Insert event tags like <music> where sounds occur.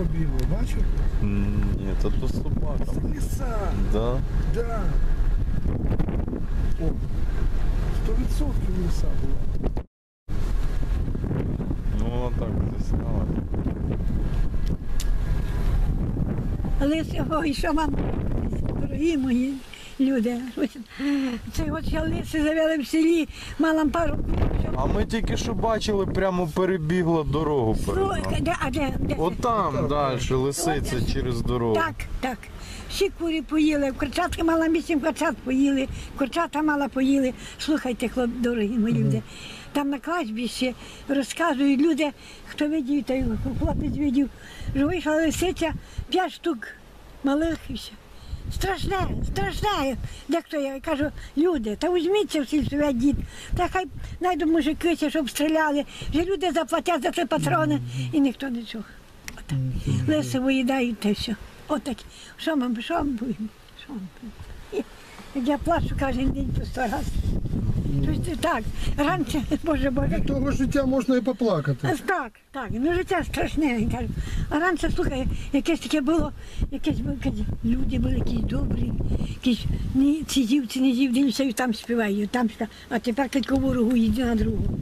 побігло, бачив? Ні, це тут собака. Ліса! Да. Да. О, 100% ліса була. Ну вона так засняла. Але сьогодні, що вам, дорогі мої люди, ось це от я лиси завели в селі, мала пару. А ми тільки що бачили, прямо перебігла дорогу перед Слухай, нами. де, а де, де? От там далі, лисиця через дорогу. Так, так. Всі курі поїли, курчатка мала вісім курчат поїли, курчата мала поїли. Слухайте, хлоп, дорогі мої люди. Там на кладбищі розказують люди, хто видів, той хлопець видів, що вийшла лисиця, п'ять штук малих і все. Страшне, страшне. Дехто я кажу, люди, та візьміться всі свій дід, та хай знайду мужики, щоб стріляли, вже люди заплатять за це патрони, і ніхто нічого. Отак. Лиси виїдають те все. Отак. Що ми, що ми будемо? Що ми будемо? Я плачу кожен день по сто раз. Щось так. Раніше, <laughs> боже боже, Від того життя можна і поплакати. Так, так, ну життя страшне, я кажу. А раніше, слухай, якесь таке було, якесь було, люди були якісь добрі, якісь ні, ці дівці, не дівці, і там співають, там співають. А тепер тільки ворогу йде на другу.